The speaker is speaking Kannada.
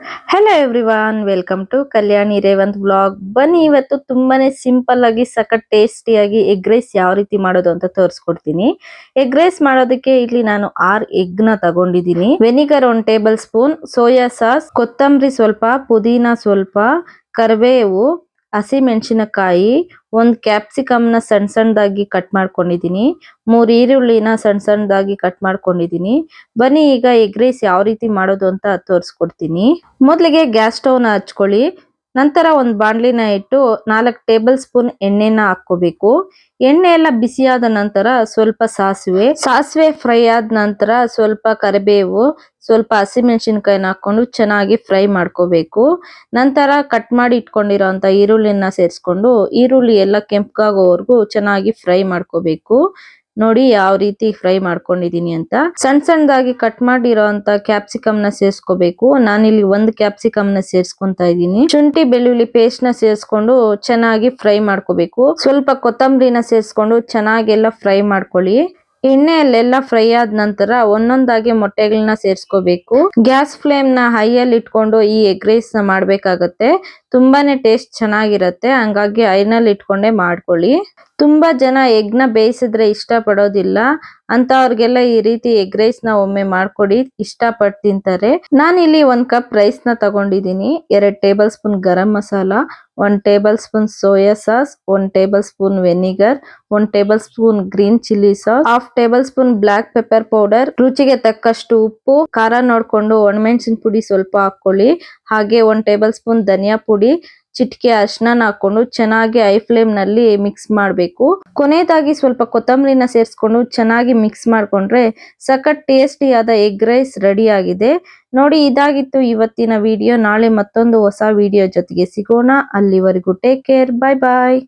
Hello everyone welcome to Kalyani Revanth blog ಬನ್ನಿ, ಇವತ್ತು ತುಂಬಾನೇ ಸಿಂಪಲ್ ಆಗಿ, ಸಖತ್ ಟೇಸ್ಟಿಯಾಗಿ ಎಗ್ ರೈಸ್ ಯಾವ ರೀತಿ ಮಾಡೋದು ಅಂತ ತೋರಿಸ್ಕೊಡ್ತೀನಿ. ಎಗ್ ರೈಸ್ ಮಾಡೋದಕ್ಕೆ ಇಲ್ಲಿ ನಾನು ಆರ್ ಎಗ್ನ ತಗೊಂಡಿದ್ದೀನಿ. Vinegar one table spoon soya sauce ಕೊತ್ತಂಬರಿ ಸ್ವಲ್ಪ, ಪುದೀನ ಸ್ವಲ್ಪ, ಕರಿಬೇವು ಹಸಿ ಮೆಣಸಿನಕಾಯಿ ಒಂದ್ ಕ್ಯಾಪ್ಸಿಕಂ ನ ಸಣ್ಣ ಸಣ್ಣದಾಗಿ ಕಟ್ ಮಾಡ್ಕೊಂಡಿದೀನಿ. ಮೂರ್ ಈರುಳ್ಳಿನ ಸಣ್ಣ ಸಣ್ಣದಾಗಿ ಕಟ್ ಮಾಡ್ಕೊಂಡಿದೀನಿ. ಬನ್ನಿ ಈಗ ಎಗ್ ರೈಸ್ ಯಾವ ರೀತಿ ಮಾಡೋದು ಅಂತ ತೋರಿಸ್ಕೊಡ್ತೀನಿ. ಮೊದಲಿಗೆ ಗ್ಯಾಸ್ ಸ್ಟವ್ನ ಹಚ್ಕೊಳ್ಳಿ. ನಂತರ ಒಂದು ಬಾಣಲಿನ ಇಟ್ಟು ನಾಲ್ಕು ಟೇಬಲ್ ಸ್ಪೂನ್ ಎಣ್ಣೆನ ಹಾಕ್ಕೋಬೇಕು. ಎಣ್ಣೆ ಎಲ್ಲ ಬಿಸಿಯಾದ ನಂತರ ಸ್ವಲ್ಪ ಸಾಸಿವೆ ಸಾಸಿವೆ ಫ್ರೈ ಆದ ನಂತರ ಸ್ವಲ್ಪ ಕರಿಬೇವು, ಸ್ವಲ್ಪ ಹಸಿಮೆಣಸಿನ್ಕಾಯಿನ ಹಾಕೊಂಡು ಚೆನ್ನಾಗಿ ಫ್ರೈ ಮಾಡ್ಕೋಬೇಕು. ನಂತರ ಕಟ್ ಮಾಡಿ ಇಟ್ಕೊಂಡಿರೋಂಥ ಈರುಳ್ಳಿನ ಸೇರಿಸ್ಕೊಂಡು ಈರುಳ್ಳಿ ಎಲ್ಲ ಕೆಂಪಗಾಗೋವರೆಗೂ ಚೆನ್ನಾಗಿ ಫ್ರೈ ಮಾಡ್ಕೋಬೇಕು. ನೋಡಿ ಯಾವ ರೀತಿ ಫ್ರೈ ಮಾಡ್ಕೊಂಡಿದೀನಿ ಅಂತ. ಸಣ್ಣ ಸಣ್ಣದಾಗಿ ಕಟ್ ಮಾಡಿರೋಂತ ಕ್ಯಾಪ್ಸಿಕಮ್ನ ಸೇರ್ಸ್ಕೋಬೇಕು. ನಾನಿಲ್ಲಿ ಒಂದು ಕ್ಯಾಪ್ಸಿಕಮ್ನ ಸೇರ್ಸ್ಕೊಂತ ಇದ್ದೀನಿ. ಶುಂಠಿ, ಬೆಳ್ಳುಳ್ಳಿ ಪೇಸ್ಟ್ನ ಸೇರಿಸ್ಕೊಂಡು ಚೆನ್ನಾಗಿ ಫ್ರೈ ಮಾಡ್ಕೋಬೇಕು. ಸ್ವಲ್ಪ ಕೊತ್ತಂಬರಿನ ಸೇರಿಸ್ಕೊಂಡು ಚೆನ್ನಾಗೆಲ್ಲ ಫ್ರೈ ಮಾಡ್ಕೊಳ್ಳಿ. ಎಣ್ಣೆಯಲ್ಲೆಲ್ಲ ಫ್ರೈ ಆದ ನಂತರ ಒಂದೊಂದಾಗಿ ಮೊಟ್ಟೆಗಳನ್ನ ಸೇರಿಸ್ಕೋಬೇಕು. ಗ್ಯಾಸ್ ಫ್ಲೇಮ್ನ ಹೈಯಲ್ಲಿ ಇಟ್ಕೊಂಡು ಈ ಎಗ್ ರೈಸ್ನ ಮಾಡ್ಬೇಕಾಗತ್ತೆ. ತುಂಬಾನೇ ಟೇಸ್ಟ್ ಚೆನ್ನಾಗಿರುತ್ತೆ. ಹಂಗಾಗಿ ಐನಲ್ಲಿ ಇಟ್ಕೊಂಡೇ ಮಾಡ್ಕೊಳ್ಳಿ. ತುಂಬಾ ಜನ ಎಗ್ನ ಬೇಯಿಸಿದ್ರೆ ಇಷ್ಟ ಪಡೋದಿಲ್ಲ ಅಂತವ್ರಿಗೆಲ್ಲ ಈ ರೀತಿ ಎಗ್ ರೈಸ್ನ ಒಮ್ಮೆ ಮಾಡ್ಕೊಡಿ. ಇಷ್ಟ ಪಟ್ಟು ತಿಂತಾರೆ. ನಾನಿಲ್ಲಿ ಒಂದ್ ಕಪ್ ರೈಸ್ನ ತಗೊಂಡಿದ್ದೀನಿ. ಎರಡ್ ಟೇಬಲ್ ಸ್ಪೂನ್ ಗರಂ ಮಸಾಲ, ಒಂದ್ ಟೇಬಲ್ ಸ್ಪೂನ್ ಸೋಯಾ ಸಾಸ್, ಒಂದ್ ಟೇಬಲ್ ಸ್ಪೂನ್ ವೆನಿಗರ್, ಒಂದ್ table spoon green chilli sauce, half table spoon black pepper powder, ರುಚಿಗೆ ತಕ್ಕಷ್ಟು ಉಪ್ಪು, ಖಾರ ನೋಡ್ಕೊಂಡು ಒಣಮೆಣಸಿನ ಪುಡಿ ಸ್ವಲ್ಪ ಹಾಕೊಳ್ಳಿ ಹಾಗೆ ಒಂದ್ ಟೇಬಲ್ ಸ್ಪೂನ್ ಧನಿಯಾ ಪುಡಿ ಚಿಟಿಕೆ ಅರ್ಶನ ಹಾಕೊಂಡು ಚೆನ್ನಾಗಿ ಐ ಫ್ಲೇಮ್ನಲ್ಲಿ ಮಿಕ್ಸ್ ಮಾಡಬೇಕು. ಕೊನೆಯದಾಗಿ ಸ್ವಲ್ಪ ಕೊತ್ತಂಬರಿನ ಸೇರಿಸ್ಕೊಂಡು ಚೆನ್ನಾಗಿ ಮಿಕ್ಸ್ ಮಾಡ್ಕೊಂಡ್ರೆ ಸಖತ್ ಟೇಸ್ಟಿಯಾದ ಎಗ್ ರೈಸ್ ರೆಡಿ ಆಗಿದೆ. ನೋಡಿ, ಇದಾಗಿತ್ತು ಇವತ್ತಿನ ವಿಡಿಯೋ ನಾಳೆ ಮತ್ತೊಂದು ಹೊಸ ವಿಡಿಯೋ ಜೊತೆಗೆ ಸಿಗೋಣ. ಅಲ್ಲಿವರೆಗೂ ಟೇಕ್ ಕೇರ್ ಬಾಯ್ ಬಾಯ್